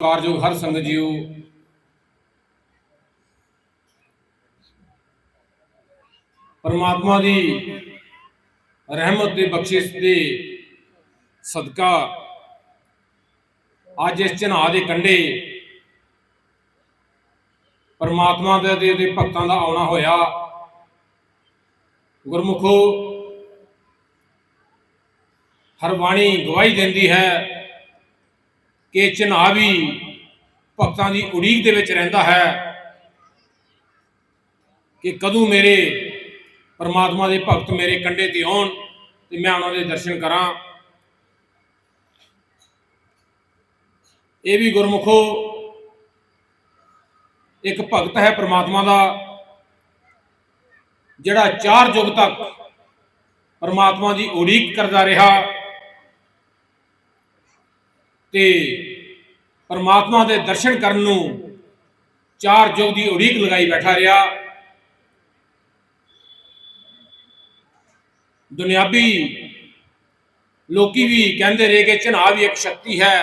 ਕਾਰਜੋਗ ਹਰ ਸੰਗਤ ਜੀਓ। ਪਰਮਾਤਮਾ ਦੀ ਰਹਿਮਤ ਤੇ ਬਖਸ਼ਿਸ਼ ਦੇ ਸਦਕਾ ਅੱਜ ਇਸ ਚਨਾਹ ਦੇ ਕੰਢੇ ਪਰਮਾਤਮਾ ਦੇ ਤੇ ਉਹਦੇ ਭਗਤਾਂ ਦਾ ਆਉਣਾ ਹੋਇਆ। ਗੁਰਮੁਖੋ, ਹਰ ਬਾਣੀ ਗਵਾਹੀ ਦਿੰਦੀ ਹੈ। ਕਿ ਚਨਾਹ ਵੀ ਭਗਤਾਂ ਦੀ ਉਡੀਕ ਦੇ ਵਿੱਚ ਰਹਿੰਦਾ ਹੈ ਕਿ ਕਦੋਂ ਮੇਰੇ ਪਰਮਾਤਮਾ ਦੇ ਭਗਤ ਮੇਰੇ ਕੰਢੇ ਤੇ ਆਉਣ ਤੇ ਮੈਂ ਉਹਨਾਂ ਦੇ ਦਰਸ਼ਨ ਕਰਾਂ। ਇਹ ਵੀ ਗੁਰਮੁਖੋ ਇੱਕ ਭਗਤ ਹੈ ਪ੍ਰਮਾਤਮਾ ਦਾ, ਜਿਹੜਾ ਚਾਰ ਯੁੱਗ ਤੱਕ ਪਰਮਾਤਮਾ ਦੀ ਉਡੀਕ ਕਰਦਾ ਰਿਹਾ। ਤੇ ਪਰਮਾਤਮਾ ਦੇ ਦਰਸ਼ਨ ਕਰਨ ਨੂੰ ਚਾਰ ਯੁੱਗ ਦੀ ਉਡੀਕ ਲਗਾਈ ਬੈਠਾ ਰਿਹਾ। ਦੁਨਿਆਵੀ ਲੋਕੀ ਵੀ ਕਹਿੰਦੇ ਰਹੇ ਕਿ ਚਨਾਹ ਵੀ ਇੱਕ ਸ਼ਕਤੀ ਹੈ,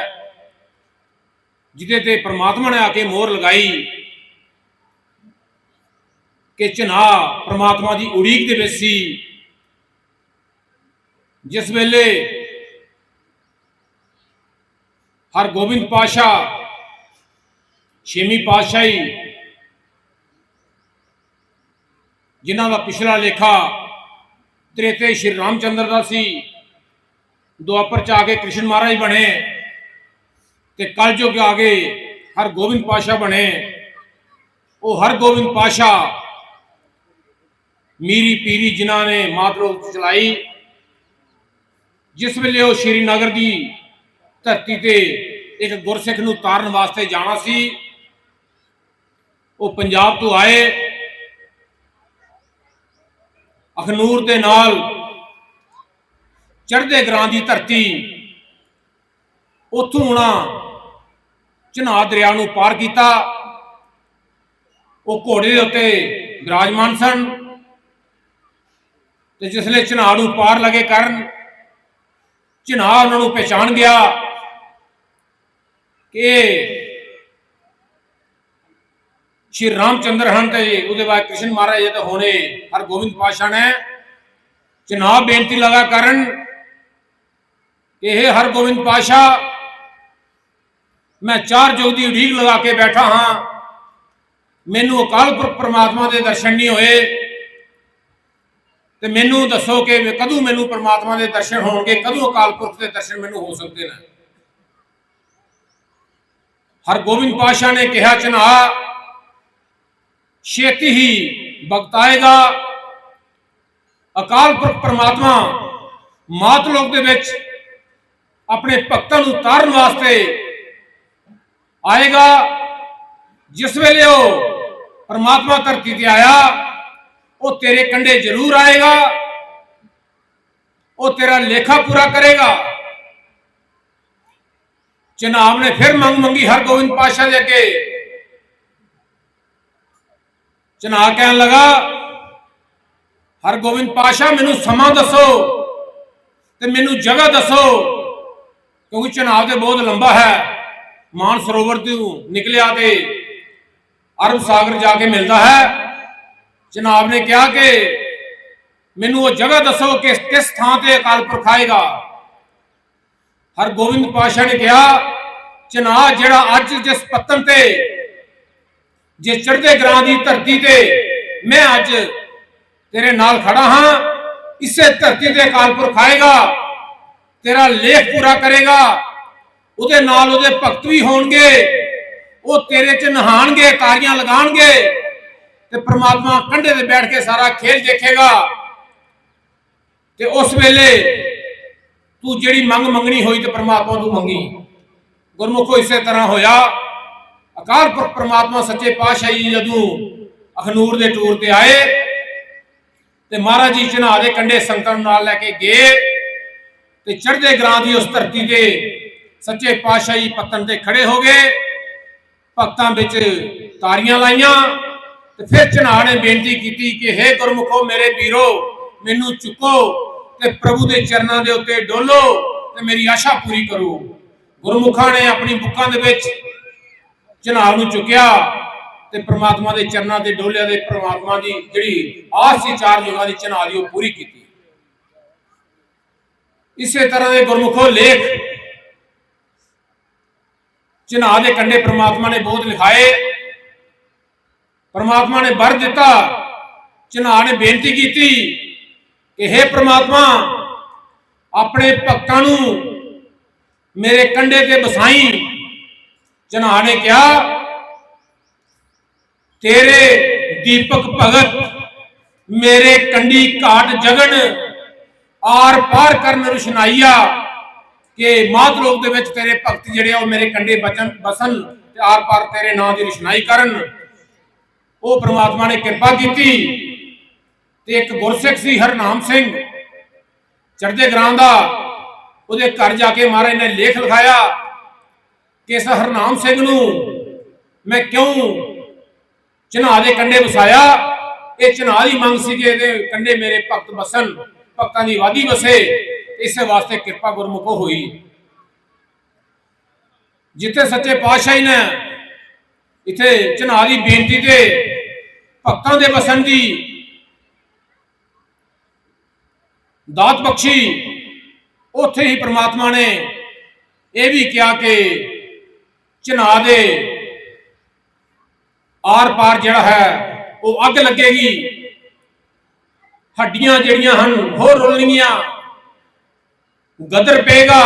ਜਿਹਦੇ ਤੇ ਪ੍ਰਮਾਤਮਾ ਨੇ ਆ ਕੇ ਮੋਹਰ ਲਗਾਈ ਕਿ ਚਨਾਹ ਪ੍ਰਮਾਤਮਾ ਦੀ ਉਡੀਕ ਦੇ ਵਿੱਚ ਸੀ। ਜਿਸ ਵੇਲੇ ਹਰਗੋਬਿੰਦ ਪਾਸ਼ਾ, ਛੇਵੀਂ ਪਾਤਸ਼ਾਹੀ, ਜਿਨ੍ਹਾਂ ਦਾ ਪਿਛਲਾ ਲੇਖਾ ਤ੍ਰੇਤੇ ਸ਼੍ਰੀ ਰਾਮਚੰਦਰ ਦਾ ਸੀ ਦੁਆਪਰ ਚ ਆ ਕੇ ਕ੍ਰਿਸ਼ਨ ਮਹਾਰਾਜ ਬਣੇ ਤੇ ਕਲਯੁਗ ਆ ਗਏ ਹਰਗੋਬਿੰਦ ਪਾਸ਼ਾ ਬਣੇ। ਉਹ ਹਰਗੋਬਿੰਦ ਪਾਸ਼ਾ, ਮੀਰੀ ਪੀਰੀ ਜਿਨ੍ਹਾਂ ਨੇ ਮਾਤਰੋ ਚਲਾਈ, ਜਿਸ ਵੇਲੇ ਉਹ ਸ਼੍ਰੀਨਗਰ ਦੀ ਧਰਤੀ ਤੇ ਇੱਕ ਗੁਰਸਿੱਖ ਨੂੰ ਤਾਰਨ ਵਾਸਤੇ ਜਾਣਾ ਸੀ। ਉਹ ਪੰਜਾਬ ਤੋਂ ਆਏ। ਅਖਨੂਰ ਦੇ ਨਾਲ ਚੜ੍ਹਦੇ ਗਰਾਂ ਦੀ ਧਰਤੀ ਉੱਥੋਂ ਉਹਨਾਂ ਚਨਾਹ ਦਰਿਆ ਨੂੰ ਪਾਰ ਕੀਤਾ। ਉਹ ਘੋੜੇ ਦੇ ਉੱਤੇ ਵਿਰਾਜਮਾਨ ਸਨ ਤੇ ਜਿਸਲੇ ਚਨਾਹ ਨੂੰ ਪਾਰ ਲਗੇ ਕਰਨ ਚਨਾਹ ਉਹਨਾਂ ਨੂੰ ਪਛਾਣ ਗਿਆ। ਕਿ। ਸ਼੍ਰੀ ਰਾਮਚੰਦਰ ਹਨ ਤੇ ਉਹਦੇ ਬਾਅਦ ਕ੍ਰਿਸ਼ਨ ਮਹਾਰਾਜ ਜੀ ਤੇ ਹੋਣੇ, ਹਰ ਗੋਬਿੰਦ ਪਾਸ਼ਾ ਨੇ। ਚਨਾਹ ਬੇਨਤੀ ਲਗਾ ਕਰਨ ਇਹ ਹਰ ਗੋਬਿੰਦ ਪਾਸ਼ਾ ਮੈਂ ਚਾਰ ਯੁੱਗ ਦੀ ਉਡੀਕ ਲਗਾ ਕੇ ਬੈਠਾ ਹਾਂ। ਮੈਨੂੰ ਅਕਾਲ ਪੁਰਖ ਪ੍ਰਮਾਤਮਾ ਦੇ ਦਰਸ਼ਨ ਨਹੀਂ ਹੋਏ। ਤੇ ਮੈਨੂੰ ਦੱਸੋ ਕਿ ਕਦੋਂ ਮੈਨੂੰ ਪ੍ਰਮਾਤਮਾ ਦੇ ਦਰਸ਼ਨ ਹੋਣਗੇ, ਕਦੋਂ ਅਕਾਲ ਪੁਰਖ ਦੇ ਦਰਸ਼ਨ ਮੈਨੂੰ ਹੋ ਸਕਦੇ ਨੇ? ਹਰਗੋਬਿੰਦ ਪਾਸ਼ਾ ਨੇ ਕਿਹਾ ਚਨਾ ਛੇਤੀ ਹੀ ਬਗਤਾਏਗਾ ਅਕਾਲ ਪੁਰਖ ਪਰਮਾਤਮਾ ਮਾਤ ਲੋਕ ਦੇ ਵਿੱਚ ਆਪਣੇ ਭਗਤਾਂ ਨੂੰ ਤਾਰਨ ਵਾਸਤੇ ਆਏਗਾ। ਜਿਸ ਵੇਲੇ ਉਹ ਪਰਮਾਤਮਾ ਧਰਤੀ ਤੇ ਆਇਆ, ਉਹ ਤੇਰੇ ਕੰਡੇ ਜ਼ਰੂਰ ਆਏਗਾ। ਉਹ ਤੇਰਾ ਲੇਖਾ ਪੂਰਾ ਕਰੇਗਾ। ਚਨਾਬ ਨੇ ਫਿਰ ਮੰਗ ਮੰਗੀ ਹਰ ਗੋਬਿੰਦ ਪਾਸ਼ਾ ਦੇ ਅੱਗੇ। ਚਨਾ ਕਹਿਣ ਲਗਾ ਹਰ ਗੋਬਿੰਦ ਪਾਸ਼ਾ ਮੈਨੂੰ ਸਮਾਂ ਦੱਸੋ ਤੇ ਮੈਨੂੰ ਜਗ੍ਹਾ ਦੱਸੋ, ਕਿਉਂਕਿ ਚਨਾਬ ਤੇ ਬਹੁਤ ਲੰਬਾ ਹੈ। ਮਾਨ ਸਰੋਵਰ ਤੋਂ ਨਿਕਲਿਆ ਤੇ ਅਰਬ ਸਾਗਰ ਜਾ ਕੇ ਮਿਲਦਾ ਹੈ। ਜਨਾਬ ਨੇ ਕਿਹਾ ਕਿ ਮੈਨੂੰ ਉਹ ਜਗ੍ਹਾ ਦੱਸੋ ਕਿ ਕਿਸ ਥਾਂ ਤੇ ਅਕਾਲ ਪੁਰਖ ਆਏਗਾ। ਹਰਗੋਬਿੰਦ ਪਾਸ਼ਾ ਨੇ ਕਿਹਾ, ਚਨਾਹ ਜਿਹੜਾ ਅੱਜ ਜਿਸ ਪੱਤਨ ਤੇ ਜੇ ਚੜ੍ਹਦੇ ਗਰਾਂ ਦੀ ਧਰਤੀ ਤੇ ਮੈਂ ਅੱਜ ਤੇਰੇ ਨਾਲ ਖੜਾ ਹਾਂ, ਇਸੇ ਧਰਤੀ ਤੇ ਅਕਾਲ ਪੁਰਖ ਤੇਰਾ ਲੇਖ ਪੂਰਾ ਕਰੇਗਾ, ਉਹਦੇ ਨਾਲ ਉਹਦੇ ਭਗਤ ਵੀ ਹੋਣਗੇ, ਉਹ ਤੇਰੇ 'ਚ ਨਹਾਣਗੇ ਕਾਰੀਆਂ ਲਗਾਣਗੇ ਤੇ ਪ੍ਰਮਾਤਮਾ ਕੰਢੇ ਤੇ ਬੈਠ ਕੇ ਸਾਰਾ ਖੇਲ ਦੇਖੇਗਾ ਤੇ ਉਸ ਵੇਲੇ ਤੂੰ ਜਿਹੜੀ ਮੰਗ ਮੰਗਣੀ ਹੋਈ ਤੇ ਪ੍ਰਮਾਤਮਾ ਤੋਂ ਮੰਗੀ। ਗੁਰਮੁਖੋ ਇਸੇ ਤਰ੍ਹਾਂ ਹੋਇਆ। ਅਕਾਲ ਪੁਰਖ ਪ੍ਰਮਾਤਮਾ ਸੱਚੇ ਪਾਤਸ਼ਾਹ ਜੀ ਜਦੋਂ ਅਖਨੂਰ ਦੇ ਟੂਰ ਤੇ ਆਏ ਤੇ ਮਹਾਰਾਜ ਜੀ ਚਨਾਹ ਦੇ ਕੰਢੇ ਸੰਗਤਾਂ ਨਾਲ ਲੈ ਕੇ ਗਏ ਤੇ ਚੜ੍ਹਦੇ ਗਰਾਂ ਦੀ ਉਸ ਧਰਤੀ ਤੇ ਸੱਚੇ ਪਾਤਸ਼ਾਹ ਜੀ ਪੱਤਨ ਤੇ ਖੜੇ ਹੋ ਗਏ। ਭਗਤਾਂ ਵਿੱਚ ਤਾਰੀਆਂ ਲਾਈਆਂ ਤੇ ਫਿਰ ਚਨਾਹ ਨੇ ਬੇਨਤੀ ਕੀਤੀ ਕਿ हे ਗੁਰਮੁਖੋ, ਮੇਰੇ ਵੀਰੋ, ਮੈਨੂੰ ਚੁੱਕੋ। ਤੇ ਪ੍ਰਭੂ ਦੇ ਚਰਨਾਂ ਦੇ ਉੱਤੇ ਡੋਲੋ ਤੇ ਮੇਰੀ ਆਸ਼ਾ ਪੂਰੀ ਕਰੋ। ਗੁਰਮੁਖਾਂ ਨੇ ਆਪਣੀ ਬੁੱਕਾਂ ਦੇ ਵਿੱਚ ਚਨਾਬ ਨੂੰ ਚੁੱਕਿਆ ਤੇ ਪ੍ਰਮਾਤਮਾ ਦੇ ਚਰਨਾਂ ਤੇ ਡੋਲਿਆ ਦੇ ਪ੍ਰਮਾਤਮਾ ਦੀ ਜਿਹੜੀ ਆਸ ਸੀ ਚਾਰ ਯੁਗਾਂ ਦੀ ਚਨਾਬ ਦੀ, ਉਹ ਪੂਰੀ ਕੀਤੀ। ਇਸੇ ਤਰ੍ਹਾਂ ਦੇ ਗੁਰਮੁਖੋ ਲੇਖ ਚਨਾਹ ਦੇ ਕੰਡੇ ਪ੍ਰਮਾਤਮਾ ਨੇ ਬਹੁਤ ਲਿਖਾਏ। ਪ੍ਰਮਾਤਮਾ ਨੇ ਵਰ ਦਿੱਤਾ। ਚਨਾਬ ਨੇ ਬੇਨਤੀ ਕੀਤੀ ਕਿ हे ਪ੍ਰਮਾਤਮਾ, ਆਪਣੇ ਭਗਤਾਂ ਨੂੰ ਮੇਰੇ ਕੰਡੇ ਤੇ ਬਸਾਈ ਚਨਾਹ ਨੇ ਕਿਹਾ, ਤੇਰੇ ਦੀਪਕ ਭਗਤ ਮੇਰੇ ਕੰਡੀ ਘਾਟ ਜਗਣ, ਆਰ ਪਾਰ ਕਰਨ ਰੁਸ਼ਨਾਈਆ, ਕਿ ਮਾਤ ਲੋਕ ਦੇ ਵਿੱਚ ਤੇਰੇ ਭਗਤ ਜਿਹੜੇ ਆ ਉਹ ਮੇਰੇ ਕੰਡੇ ਬਚਨ ਬਸਨ ਤੇ ਆਰ ਪਾਰ ਤੇਰੇ ਨਾਂ ਦੀ ਰੁਸ਼ਨਾਈ ਕਰਨ। ਉਹ ਪ੍ਰਮਾਤਮਾ ਨੇ ਕਿਰਪਾ ਕੀਤੀ। ਤੇ ਇੱਕ ਗੁਰਸਿੱਖ ਸੀ, ਹਰਨਾਮ ਸਿੰਘ। ਚੜਦੇ ਗ੍ਰਾਮ ਦਾ ਉਹਦੇ ਘਰ ਜਾ ਕੇ ਮਹਾਰਾਜ ਨੇ ਲੇਖ ਲਿਖਾਇਆ ਕਿ ਇਸ ਹਰਨਾਮ ਸਿੰਘ ਨੂੰ ਮੈਂ ਕਿਉਂ ਚਨਾਹ ਦੇ ਕੰਡੇ ਵਸਾਇਆ? ਇਹ ਚਨਾਹ ਦੀ ਮੰਗ ਸੀ ਕਿ ਇਹਦੇ ਕੰਡੇ ਮੇਰੇ ਭਗਤ ਬਸਨ ਭਗਤਾਂ ਦੀ ਵਾਦੀ ਵਸੇ, ਇਸੇ ਵਾਸਤੇ ਕਿਰਪਾ ਗੁਰਮੁਖੋ ਹੋਈ। ਜਿੱਥੇ ਸੱਚੇ ਪਾਤਸ਼ਾਹੀ ਨੇ ਇਥੇ ਚਨਾਹ ਦੀ ਬੇਨਤੀ ਤੇ ਭਗਤਾਂ ਦੇ ਬਸਨ ਦੀ ਦਾਤ ਬਖਸ਼ੀ। ਉੱਥੇ ਹੀ ਪ੍ਰਮਾਤਮਾ ਨੇ ਇਹ ਵੀ ਕਿਹਾ ਕਿ ਚਨਾਹ ਦੇ ਆਰ ਪਾਰ ਜਿਹੜਾ ਹੈ, ਉਹ ਅੱਗ ਲੱਗੇਗੀ। ਹੱਡੀਆਂ ਜਿਹੜੀਆਂ ਹਨ, ਹੋਰ ਰੁਲਣਗੀਆਂ। ਗਦਰ ਪਏਗਾ।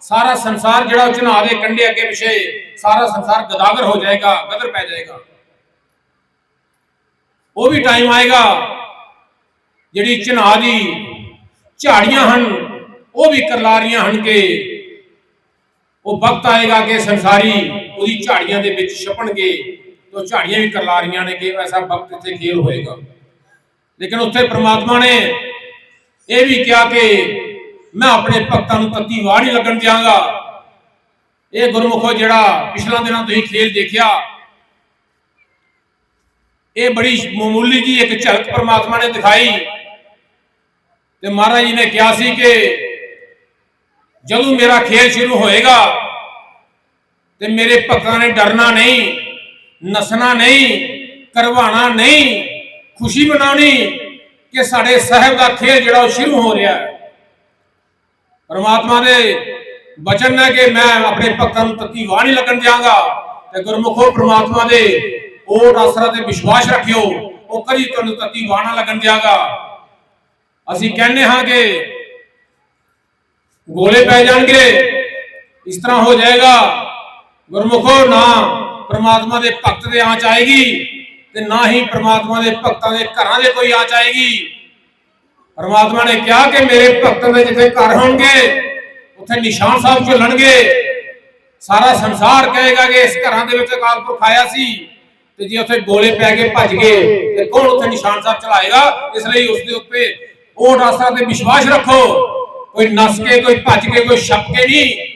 ਸਾਰਾ ਸੰਸਾਰ ਜਿਹੜਾ ਉਹ ਚਨਾਹ ਦੇ ਕੰਢੇ ਅੱਗੇ ਪਿਛੇ, ਸਾਰਾ ਸੰਸਾਰ ਗਦਾਗਰ ਹੋ ਜਾਏਗਾ, ਗਦਰ ਪੈ ਜਾਏਗਾ। ਉਹ ਵੀ ਟਾਈਮ ਆਏਗਾ, ਜਿਹੜੀ ਚਨਾਹ ਦੀ ਝਾੜੀਆਂ ਹਨ, ਉਹ ਵੀ ਕਰਲਾ ਰਹੀਆਂ ਹਨ ਕਿ ਉਹ ਵਕਤ ਆਏਗਾ ਕਿ ਸੰਸਾਰੀ ਉਹਦੀ ਝਾੜੀਆਂ ਦੇ ਵਿੱਚ ਛਪਣਗੇ ਤੇ ਝਾੜੀਆਂ ਵੀ ਕਰਲਾ ਰਹੀਆਂ ਨੇ ਕਿ ਐਸਾ ਵਕਤ ਇੱਥੇ ਖੇਲ ਹੋਏਗਾ। ਲੇਕਿਨ ਉੱਥੇ ਪ੍ਰਮਾਤਮਾ ਨੇ ਇਹ ਵੀ ਕਿਹਾ ਕਿ ਮੈਂ ਆਪਣੇ ਭਗਤਾਂ ਨੂੰ ਤੱਤੀ ਵਾੜ ਹੀ ਲੱਗਣ ਦਿਆਂਗਾ। ਇਹ ਗੁਰਮੁਖੋ ਜਿਹੜਾ ਪਿਛਲਾ ਦਿਨਾਂ ਤੁਸੀਂ ਖੇਲ ਦੇਖਿਆ, ਇਹ ਬੜੀ ਮਾਮੂਲੀ ਜੀ ਇੱਕ ਝਲਕ ਪ੍ਰਮਾਤਮਾ ਨੇ ਦਿਖਾਈ। ਤੇ ਮਹਾਰਾਜ ਜੀ ਨੇ ਕਿਹਾ ਸੀ ਕਿ ਜਦੋਂ ਮੇਰਾ ਖੇਲ ਸ਼ੁਰੂ ਹੋਏਗਾ ਤੇ ਮੇਰੇ ਭਗਤਾਂ ਨੇ ਡਰਨਾ ਨਹੀਂ, ਨਸਣਾ ਨਹੀਂ ਕਰਵਾਣਾ ਨਹੀਂ, ਖੁਸ਼ੀ ਮਨਾਉਣੀ ਕਿ ਸਾਡੇ ਸਾਹਿਬ ਦਾ ਖੇਲ ਜਿਹੜਾ ਉਹ ਸ਼ੁਰੂ ਹੋ ਰਿਹਾ ਹੈ। ਪਰਮਾਤਮਾ ਦੇ ਬਚਨ ਨੇ ਕਿ ਮੈਂ ਆਪਣੇ ਭਗਤਾਂ ਨੂੰ ਤੱਤੀ ਵਾਹ ਨਹੀਂ ਲੱਗਣ ਦਿਆਂਗਾ ਤੇ ਗੁਰਮੁਖੋ ਪ੍ਰਮਾਤਮਾ ਦੇ ਓਟ ਆਸਰਾ ਤੇ ਵਿਸ਼ਵਾਸ ਰੱਖਿਓ, ਉਹ ਕਦੀ ਤੁਹਾਨੂੰ ਤੱਤੀ ਵਾਹ ਨਾ ਲੱਗਣ ਦਿਆਂਗਾ। ਅਸੀਂ ਕਹਿੰਦੇ ਹਾਂ ਕਿ ਗੋਲੇ ਪੈ ਜਾਣਗੇ। ਇਸ ਤਰ੍ਹਾਂ ਹੋ ਜਾਏਗਾ। ਗੁਰਮੁਖੋ, ਨਾ ਪ੍ਰਮਾਤਮਾ ਦੇ ਭਗਤ ਦੇ ਆਂਚ ਆਏਗੀ ਤੇ ਨਾ ਹੀ ਪ੍ਰਮਾਤਮਾ ਦੇ ਭਗਤਾਂ ਦੇ ਘਰਾਂ ਦੇ ਕੋਈ ਆਂਚ ਆਏਗੀ। ਪਰਮਾਤਮਾ ਨੇ ਕਿਹਾ ਕਿ ਮੇਰੇ ਭਗਤਾਂ ਦੇ ਜਿੱਥੇ ਘਰ ਹੋਣਗੇ, ਉੱਥੇ ਨਿਸ਼ਾਨ ਸਾਹਿਬ ਝੁੱਲਣਗੇ। ਸਾਰਾ ਸੰਸਾਰ ਕਹੇਗਾ ਕਿ ਇਸ ਘਰਾਂ ਦੇ ਵਿੱਚ ਅਕਾਲ ਪੁਰਖ ਆਇਆ ਸੀ ਤੇ ਜੇ ਉੱਥੇ ਗੋਲੇ ਪੈ ਕੇ ਭੱਜ ਗਏ, ਤੇ ਕੌਣ ਉੱਥੇ ਨਿਸ਼ਾਨ ਸਾਹਿਬ ਚਲਾਏਗਾ ਇਸ ਲਈ ਉਸ ਦੇ ਉੱਤੇ ਉਹ ਆਸਰਾ ਤੇ ਵਿਸ਼ਵਾਸ ਰੱਖੋ। ਕੋਈ ਨਸ ਕੇ ਕੋਈ ਭੱਜ ਕੇ ਕੋਈ ਛੱਪ ਕੇ ਨਹੀਂ।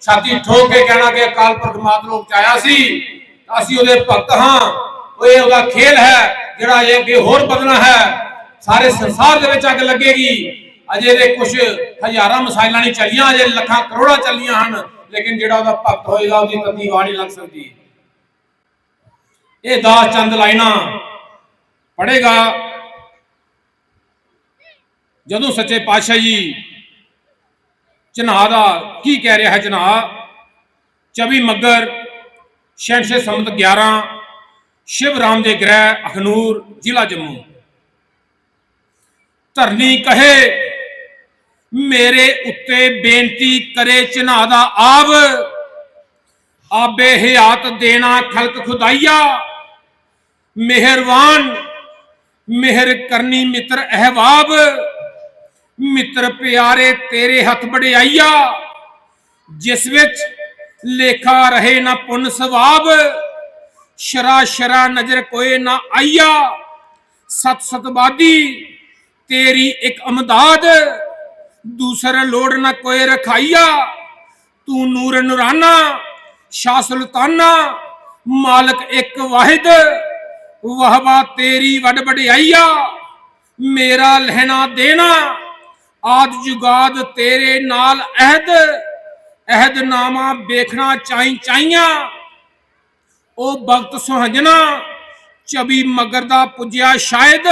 ਛਾਤੀ ਠੋਕ ਕੇ ਕਹਿਣਾ ਕਿ ਅਕਾਲ ਪੁਰਖ ਮਾਤਲੋਕ ਚ ਆਇਆ ਸੀ ਅਸੀਂ ਉਹਦੇ ਭਗਤ ਹਾਂ। ਇਹ ਉਹਦਾ ਖੇਲ ਹੈ, ਜਿਹੜਾ ਇਹ ਅੱਗੇ ਹੋਰ ਵਧਣਾ ਹੈ। ਸਾਰੇ ਸੰਸਾਰ ਦੇ ਵਿੱਚ ਅੱਗ ਲੱਗੇਗੀ। ਅਜੇ ਦੇ ਕੁਝ ਹਜ਼ਾਰਾਂ ਮਸਾਇਲਾਂ ਨਹੀਂ ਚੱਲੀਆਂ, ਅਜੇ ਲੱਖਾਂ ਕਰੋੜਾਂ ਚੱਲੀਆਂ ਹਨ, ਲੇਕਿਨ ਜਿਹੜਾ ਉਹਦਾ ਭਗਤ ਹੋਏਗਾ, ਉਹਦੀ ਤੱਤੀ ਵਾਣੀ ਲੱਗ ਸਕਦੀ। ਇਹ ਦਾਸ ਚੰਦ ਲਾਈਨਾਂ ਪੜੇਗਾ ਜਦੋਂ ਸੱਚੇ ਪਾਤਸ਼ਾਹ ਜੀ ਚਨਾਹ ਦਾ ਕੀ ਕਹਿ ਰਿਹਾ ਹੈ ਚਨਾਹ 24 ਮੱਗਰ ਸ਼ੈਂਸ਼ੇ ਸੰਮਤ 11 ਸ਼ਿਵ ਰਾਮ ਦੇ ਗ੍ਰਹਿ, ਅਖਨੂਰ, ਜ਼ਿਲ੍ਹਾ ਜੰਮੂ। ਧਰਨੀ ਕਹੇ, ਮੇਰੇ ਉੱਤੇ ਬੇਨਤੀ ਕਰੇ ਚਨਾਹ ਦਾ ਆਬ ਆਬੇ ਹਿਆਤ ਦੇਣਾ ਖਲਕ ਖੁਦਾਈਆ। ਮਿਹਰਵਾਨ, ਮਿਹਰ ਕਰਨੀ ਮਿੱਤਰ ਅਹਵਾਬ ਮਿੱਤਰ ਪਿਆਰੇ, ਤੇਰੇ ਹੱਥ ਬੜਾਈਆ ਜਿਸ ਵਿੱਚ ਲੇਖਾ ਰਹੇ ਨਾ ਪੁੰਨ ਸਵਾਬ, ਸ਼ਰਾ ਸ਼ਰਾ ਨਜ਼ਰ ਕੋਏ ਨਾ ਆਈਆ। ਸਤ ਸਤਵਾਦੀ ਤੇਰੀ ਇੱਕ ਅਮਦਾਦ, ਦੂਸਰ ਲੋੜ ਨਾ ਕੋਏ ਰਖਾਈਆ। ਤੂੰ ਨੂਰ ਨੂਰਾਨਾ, ਸ਼ਾਹ ਸੁਲਤਾਨਾ, ਮਾਲਕ ਇੱਕ ਵਾਹਿਦ, ਵਹਵਾ ਤੇਰੀ ਵੱਡ ਵਡਿਆਈਆ। ਮੇਰਾ ਲਹਿਣਾ ਦੇਣਾ। ਆਦ ਜੁਗਾਦ ਤੇਰੇ ਨਾਲ ਅਹਿਦ ਅਹਿਦ ਨਾਮਾ ਵੇਖਣਾ ਚਾਹੀ ਚਾਈਆਂ। ਉਹ ਵਕਤ ਸੁਹੰਜਣਾ, ਚਬੀ ਮਗਰ ਦਾ ਪੁੱਜਿਆ ਸ਼ਾਇਦ,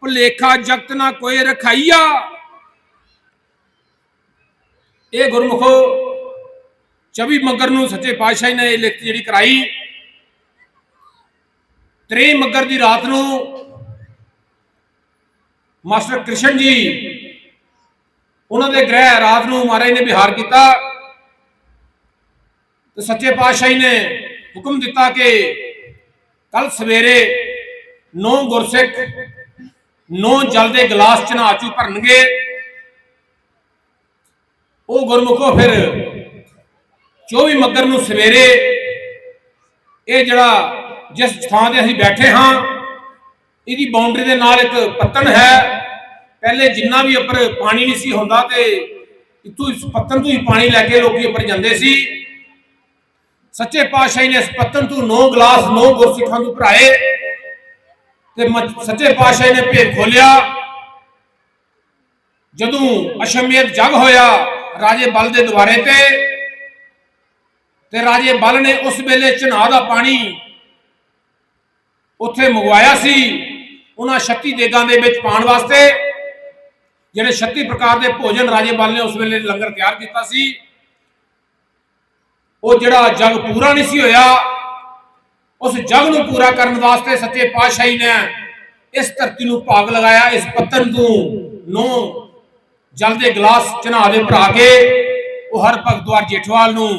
ਭੁਲੇਖਾ ਜਗਤ ਨਾ ਕੋਈ ਰਖਾਈਆ। ਇਹ ਗੁਰਮੁਖੋ, ਚਬੀ ਮਗਰ ਨੂੰ ਸੱਚੇ ਪਾਤਸ਼ਾਹ ਨੇ ਇਹ ਲਿਖਤ ਜਿਹੜੀ ਕਰਾਈ। ਤ੍ਰੇ ਮਗਰ ਦੀ ਰਾਤ ਨੂੰ ਮਾਸਟਰ ਕ੍ਰਿਸ਼ਨ ਜੀ ਉਹਨਾਂ ਦੇ ਗ੍ਰਹਿ ਰਾਤ ਨੂੰ ਮਹਾਰਾਜ ਨੇ ਵਿਹਾਰ ਕੀਤਾ। ਤੇ ਸੱਚੇ ਪਾਤਸ਼ਾਹੀ ਨੇ ਹੁਕਮ ਦਿੱਤਾ ਕਿ ਕੱਲ ਸਵੇਰੇ ਨੌ ਗੁਰਸਿੱਖ, ਨੌ ਜਲ ਦੇ ਗਲਾਸ ਚਨਾਚੂ ਭਰਨਗੇ। ਉਹ ਗੁਰਮੁਖੋ ਫਿਰ 24 ਮੱਗਰ ਨੂੰ ਸਵੇਰੇ ਇਹ ਜਿਹੜਾ ਜਿਸ ਥਾਂ ਤੇ ਅਸੀਂ ਬੈਠੇ ਹਾਂ, ਇਹਦੀ ਬਾਉਂਡਰੀ ਦੇ ਨਾਲ ਇੱਕ ਪੱਤਨ ਹੈ। ਪਹਿਲੇ ਜਿੰਨਾ ਵੀ ਉੱਪਰ ਪਾਣੀ ਨਹੀਂ ਸੀ ਹੁੰਦਾ ਤੇ ਇਤੋਂ ਇਸ ਪੱਤਨ ਤੋਂ ਹੀ ਪਾਣੀ ਲੈ ਕੇ ਲੋਕੀ ਉੱਪਰ ਜਾਂਦੇ ਸੀ। ਸੱਚੇ ਪਾਤਸ਼ਾਹ ਨੇ ਇਸ ਪੱਤਨ ਤੋਂ 9 ਗਲਾਸ 9 ਗੁਰਸਿੱਖਾਂ ਨੂੰ ਭਰਾਏ ਤੇ ਸੱਚੇ ਪਾਤਸ਼ਾਹ ਨੇ ਭੇਦ ਖੋਲਿਆ। ਜਦੋਂ ਅਸ਼ਮੀਅਤ ਜਗ ਹੋਇਆ ਰਾਜੇ ਬਲ ਦੇ ਦੁਆਰੇ ਤੇ ਤੇ ਰਾਜੇ ਬਲ ਨੇ ਉਸ ਵੇਲੇ ਚਨਾਹ ਦਾ ਪਾਣੀ ਉੱਥੇ ਮੰਗਵਾਇਆ ਸੀ, ਉਹਨਾਂ 36 ਦੇਗਾਂ ਦੇ ਵਿੱਚ ਪਾਣ ਵਾਸਤੇ। ਜਿਹੜੇ 36 ਪ੍ਰਕਾਰ ਦੇ ਭੋਜਨ ਰਾਜੇਵਾਲ ਨੇ ਉਸ ਵੇਲੇ ਲੰਗਰ ਤਿਆਰ ਕੀਤਾ ਸੀ, ਉਹ ਜਿਹੜਾ ਜਗ ਪੂਰਾ ਨਹੀਂ ਸੀ ਹੋਇਆ, ਉਸ ਜਗ ਨੂੰ ਪੂਰਾ ਕਰਨ ਵਾਸਤੇ ਸੱਚੇ ਪਾਤਸ਼ਾਹੀ ਨੇ ਇਸ ਧਰਤੀ ਨੂੰ ਭਾਗ ਲਗਾਇਆ, ਇਸ ਪੱਤਨ ਤੋਂ ਨੌ ਜਲ ਦੇ ਗਲਾਸ ਚਨਾ ਦੇ ਭਰਾ ਕੇ ਉਹ ਹਰ ਭਗਤ ਦੁਆਰ ਜੇਠਵਾਲ ਨੂੰ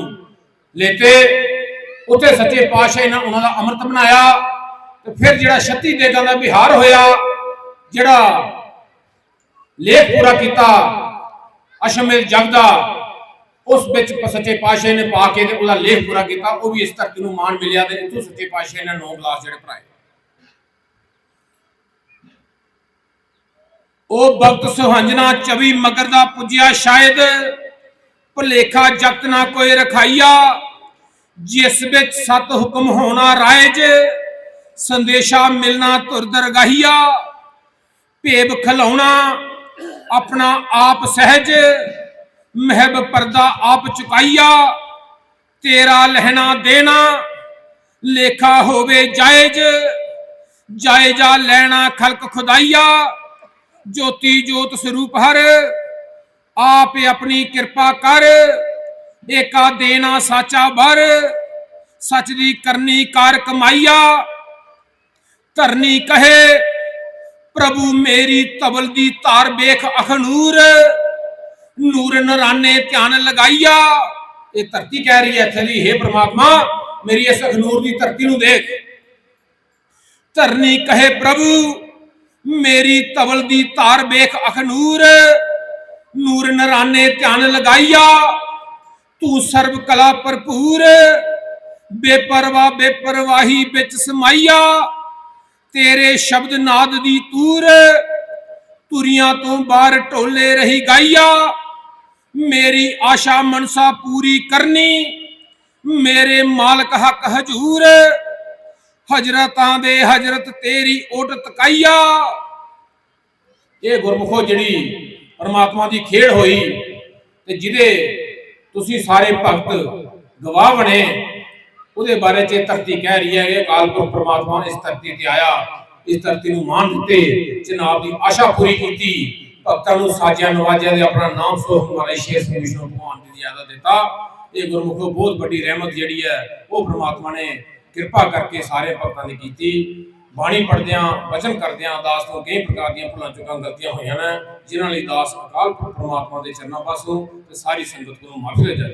ਲੇਤੇ। ਉੱਥੇ ਸੱਚੇ ਪਾਤਸ਼ਾਹ ਨੇ ਉਹਨਾਂ ਦਾ ਅੰਮ੍ਰਿਤ ਬਣਾਇਆ ਤੇ ਫਿਰ ਜਿਹੜਾ 36 ਦੇਗਾਂ ਦਾ ਵਿਹਾਰ ਹੋਇਆ, ਜਿਹੜਾ ਲੇਖ ਪੂਰਾ ਕੀਤਾ। ਅਸ਼ਮੇਲ ਜਗਦਾ ਉਸ ਵਿੱਚ ਸੱਚੇ ਪਾਤਸ਼ਾਹ ਨੇ ਪਾ ਕੇ ਤੇ ਉਹਦਾ ਲੇਖ ਪੂਰਾ ਕੀਤਾ। ਉਹ ਵੀ ਇਸ ਧਰਤੀ ਨੂੰ ਮਾਣ ਮਿਲਿਆ ਤੇ ਇਥੋਂ ਸੱਚੇ ਪਾਤਸ਼ਾਹ ਨੇ ਨੌ ਗਲਾਸ ਜਿਹੜੇ ਭਰਾਏ। ਉਹ ਵਕਤ ਸੁਹੰਜਣਾ ਚਵੀ ਮਗਰ ਦਾ ਪੁੱਜਿਆ ਸ਼ਾਇਦ। ਭੁਲੇਖਾ ਜਗਤ ਨਾ ਕੋਈ ਰਖਾਈਆ। ਜਿਸ ਵਿੱਚ ਸਤ ਹੁਕਮ ਹੋਣਾ ਰਾਇਜ ਸੰਦੇਸ਼ਾ ਮਿਲਣਾ ਤੁਰ ਦਰਗਾਹੀਆ। ਭੇਬ ਖਲਾਉਣਾ। ਆਪਣਾ ਆਪ ਸਹਿਜ, ਮਹਿਬ ਪਰਦਾ ਆਪ ਚੁਕਾਈਆ, ਤੇਰਾ ਲਹਿਣਾ ਦੇਣਾ, ਲੇਖਾ ਹੋਵੇ ਜਾਇਜ਼, ਜਾਇਜ਼ਾ ਲੈਣਾ ਖਲਕ ਖੁਦਾਈਆ, ਜੋਤੀ ਜੋਤ ਸਰੂਪ ਹਰ, ਆਪ ਆਪਣੀ ਕਿਰਪਾ ਕਰ, ਏਕਾ ਦੇਣਾ ਸਾਚਾ ਬਰ ਸੱਚ ਦੀ ਕਰਨੀ ਕਾਰ ਕਮਾਈਆ, ਧਰਨੀ ਕਹੇ ਪ੍ਰਭੂ ਮੇਰੀ ਤਬਲ ਦੀ ਤਾਰ ਵੇਖ ਅਖਨੂਰ, ਨੂਰ ਨਰਾਨੇ ਧਿਆਨ ਲਗਾਈਆ। ਇਹ ਧਰਤੀ ਕਹਿ ਰਹੀ ਹੈ ਇੱਥੇ ਦੀ हे ਪ੍ਰਮਾਤਮਾ, ਮੇਰੀ ਇਸ ਅਖਨੂਰ ਦੀ ਧਰਤੀ ਨੂੰ ਦੇਖ ਧਰਨੀ ਕਹੇ ਪ੍ਰਭੂ, ਮੇਰੀ ਤਬਲ ਦੀ ਤਾਰ ਵੇਖ ਅਖਨੂਰ, ਨੂਰ ਨਰਾਨੇ ਧਿਆਨ ਲਗਾਈਆ। ਤੂੰ ਸਰਬ ਕਲਾ ਭਰਪੂਰ, ਬੇਪਰਵਾ ਬੇਪਰਵਾਹੀ ਵਿੱਚ ਸਮਾਈਆ। ਤੇਰੇ ਸ਼ਬਦ ਨਾਦ ਦੀ ਤੂਰ ਤੁਰੀਆਂ ਤੋਂ ਬਾਹਰ ਢੋਲੇ ਰਹੀ ਗਾਈਆ। ਮੇਰੀ ਆਸ਼ਾ ਮਨਸਾ ਪੂਰੀ ਕਰਨੀ, ਮੇਰੇ ਮਾਲਕ ਹੱਕ ਹਜੂਰ। ਹਜਰਤਾਂ ਦੇ ਹਜਰਤ ਤੇਰੀ ਓਟ ਤਕਾਈਆ। ਇਹ ਗੁਰਮੁਖੋ ਜਿਹੜੀ ਪਰਮਾਤਮਾ ਦੀ ਖੇਡ ਹੋਈ ਤੇ ਜਿਹਦੇ ਤੁਸੀਂ ਸਾਰੇ ਭਗਤ ਗਵਾਹ ਬਣੇ ਉਹਦੇ ਬਾਰੇ ਚ ਇਹ ਧਰਤੀ ਕਹਿ ਰਹੀ ਹੈ ਕਿ ਅਕਾਲ ਪੁਰਖ ਪ੍ਰਮਾਤਮਾ ਇਸ ਧਰਤੀ ਤੇ ਆਇਆ, ਇਸ ਧਰਤੀ ਨੂੰ ਮਾਨ ਦਿੱਤੇ, ਜਨਾਬ ਦੀ ਆਸ਼ਾ ਪੂਰੀ ਕੀਤੀ, ਭਗਤਾਂ ਨੂੰ ਸਾਜਿਆ ਨਵਾਜਿਆ ਦੇ ਆਪਣਾ ਨਾਮ ਸੋ ਹਮਾਰੇ ਸ਼ੇਰ ਸਿੰਘ ਵਿਸ਼ਨੂੰ ਭਗਵਾਨ ਦੀ ਜ਼ਿਆਦਾ ਦਿੱਤਾ। ਇਹ ਗੁਰਮੁਖੋ ਬਹੁਤ ਵੱਡੀ ਰਹਿਮਤ ਜਿਹੜੀ ਹੈ, ਉਹ ਪ੍ਰਮਾਤਮਾ ਨੇ ਕਿਰਪਾ ਕਰਕੇ ਸਾਰੇ ਭਗਤਾਂ ਦੀ ਕੀਤੀ। ਬਾਣੀ ਪੜਦਿਆਂ ਵਚਨ ਕਰਦਿਆਂ, ਦਾਸ ਤੋਂ ਕਈ ਪ੍ਰਕਾਰ ਦੀਆਂ ਭੁੱਲਾਂ ਚੁੱਕਾਂ ਗਲਤੀਆਂ ਹੋਈਆਂ ਨੇ, ਜਿਨ੍ਹਾਂ ਲਈ ਦਾਸ ਅਕਾਲ ਪੁਰਖ ਪ੍ਰਮਾਤਮਾ ਦੇ ਚਰਨਾਂ ਪਾਸੋਂ ਤੇ ਸਾਰੀ ਸੰਗਤ ਨੂੰ ਮਾਫੀ ਲੈ ਜਾਏ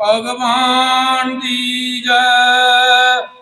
ਭਗਵਾਨ ਦੀ ਜੈ।